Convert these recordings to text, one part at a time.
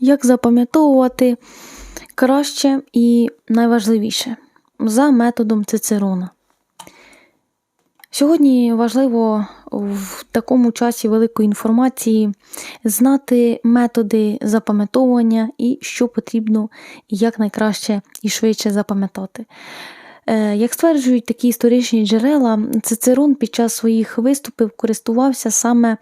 Як запам'ятовувати краще і найважливіше за методом Цицерона. Сьогодні важливо в такому часі великої інформації знати методи запам'ятовування і що потрібно як найкраще і швидше запам'ятати. Е, Як стверджують такі історичні джерела, Цицерон під час своїх виступів користувався саме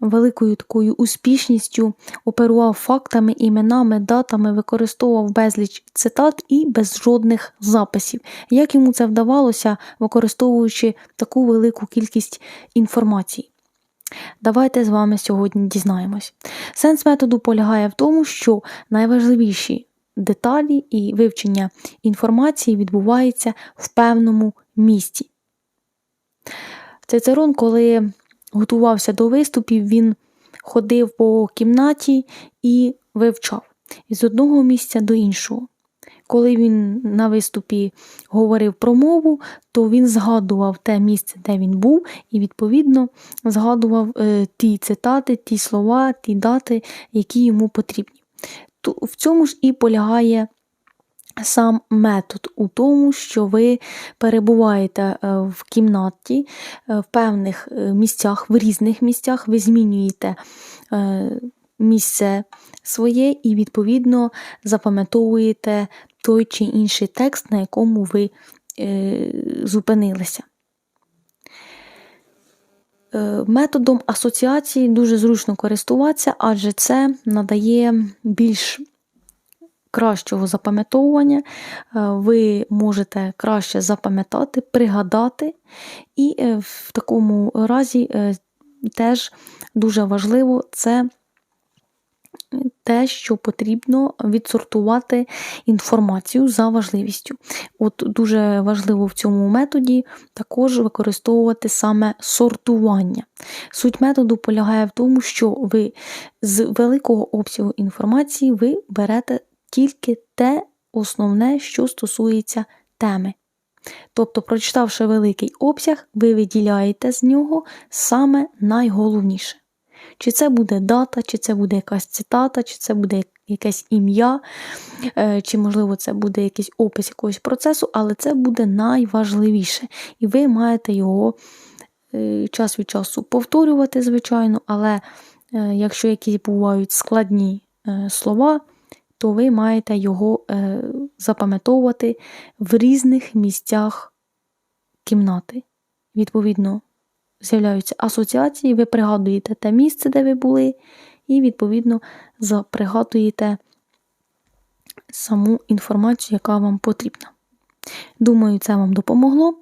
великою такою успішністю, оперував фактами, іменами, датами, використовував безліч цитат і без жодних записів. Як йому це вдавалося, використовуючи таку велику кількість інформації? Давайте з вами сьогодні дізнаємось. Сенс методу полягає в тому, що найважливіші деталі і вивчення інформації відбувається в певному місці. Цицерон, коли готувався до виступів, він ходив по кімнаті і вивчав з одного місця до іншого. Коли він на виступі говорив про мову, то він згадував те місце, де він був, і, відповідно, згадував е, ті цитати, ті слова, ті дати, які йому потрібні. В цьому ж і полягає сам метод у тому, що ви перебуваєте е, в кімнаті е, в певних е, місцях, в різних місцях, ви змінюєте місце своє і, відповідно, запам'ятовуєте той чи інший текст, на якому ви зупинилися. Методом асоціації дуже зручно користуватися, адже це надає більш кращого запам'ятовування. Е, Ви можете краще запам'ятати, пригадати, і е, в такому разі е, теж дуже важливо це те, що потрібно відсортувати інформацію за важливістю. От дуже важливо в цьому методі також використовувати саме сортування. Суть методу полягає в тому, що ви з великого обсягу інформації ви берете тільки те основне, що стосується теми. Тобто, прочитавши великий обсяг, ви виділяєте з нього саме найголовніше. Чи це буде дата, чи це буде якась цитата, чи це буде якесь ім'я, е, чи, можливо, це буде якийсь опис якогось процесу, але це буде найважливіше. І ви маєте його е, час від часу повторювати, звичайно, але е, якщо якісь бувають складні слова, то ви маєте його запам'ятовувати в різних місцях кімнати. Відповідно, з'являються асоціації, ви пригадуєте те місце, де ви були, і, відповідно, пригадуєте саму інформацію, яка вам потрібна. Думаю, це вам допомогло.